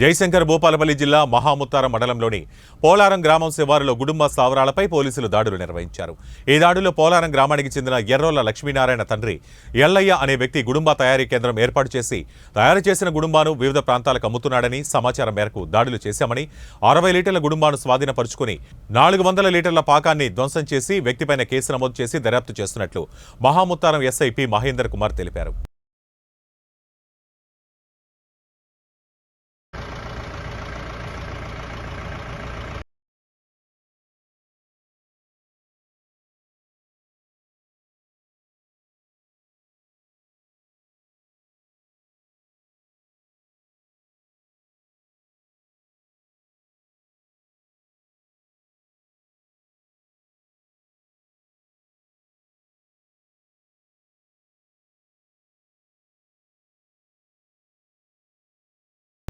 జయశంకర్ భూపాలపల్లి జిల్లా మహాముత్తారం మండలంలోని పోలారం గ్రామం శివారులో గుడుంబ స్థావరాలపై పోలీసులు దాడులు నిర్వహించారు. ఈ దాడిలో పోలారం గ్రామానికి చెందిన ఎర్రోల లక్ష్మీనారాయణ తండ్రి ఎల్లయ్య అనే వ్యక్తి గుడుంబ తయారీ కేంద్రం ఏర్పాటు చేసి తయారు చేసిన గుడుంబాను వివిధ ప్రాంతాలకు అమ్ముతున్నాడని సమాచారం మేరకు దాడులు చేశామని అరవై లీటర్ల గుడుంబాను స్వాధీనపరుచుకుని నాలుగు వందల లీటర్ల పాకాన్ని ధ్వంసం చేసి వ్యక్తిపైన కేసు నమోదు చేసి దర్యాప్తు చేస్తున్నట్లు మహాముత్తారం ఎస్ఐ పి మహేందర్ కుమార్ తెలిపారు.